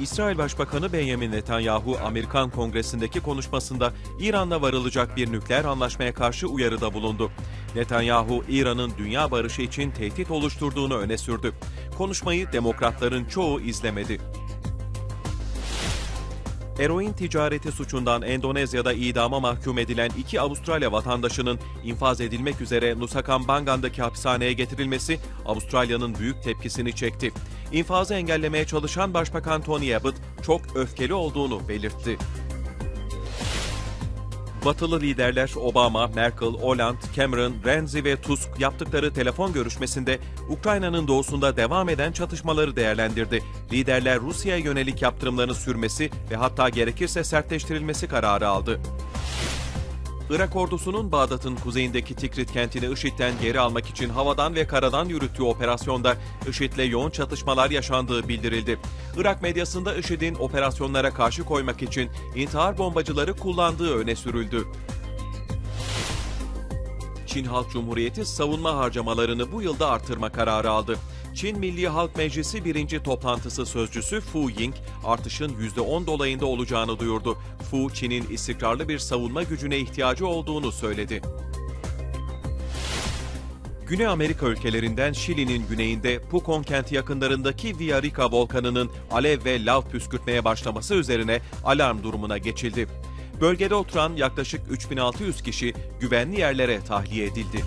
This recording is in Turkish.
İsrail Başbakanı Benjamin Netanyahu, Amerikan Kongresi'ndeki konuşmasında İran'la varılacak bir nükleer anlaşmaya karşı uyarıda bulundu. Netanyahu, İran'ın dünya barışı için tehdit oluşturduğunu öne sürdü. Konuşmayı demokratların çoğu izlemedi. Eroin ticareti suçundan Endonezya'da idama mahkum edilen iki Avustralya vatandaşının infaz edilmek üzere Nusa Kambangan'daki hapishaneye getirilmesi Avustralya'nın büyük tepkisini çekti. İnfazı engellemeye çalışan Başbakan Tony Abbott çok öfkeli olduğunu belirtti. Batılı liderler Obama, Merkel, Hollande, Cameron, Renzi ve Tusk yaptıkları telefon görüşmesinde Ukrayna'nın doğusunda devam eden çatışmaları değerlendirdi. Liderler Rusya'ya yönelik yaptırımların sürmesi ve hatta gerekirse sertleştirilmesi kararı aldı. Irak ordusunun Bağdat'ın kuzeyindeki Tikrit kentini IŞİD'den geri almak için havadan ve karadan yürüttüğü operasyonda IŞİD'le yoğun çatışmalar yaşandığı bildirildi. Irak medyasında IŞİD'in operasyonlara karşı koymak için intihar bombacıları kullandığı öne sürüldü. Çin Halk Cumhuriyeti savunma harcamalarını bu yılda artırma kararı aldı. Çin Milli Halk Meclisi birinci toplantısı sözcüsü Fu Ying, artışın %10 dolayında olacağını duyurdu. Fu, Çin'in istikrarlı bir savunma gücüne ihtiyacı olduğunu söyledi. Güney Amerika ülkelerinden Şili'nin güneyinde Pucón kenti yakınlarındaki Villarrica volkanının alev ve lav püskürtmeye başlaması üzerine alarm durumuna geçildi. Bölgede oturan yaklaşık 3600 kişi güvenli yerlere tahliye edildi.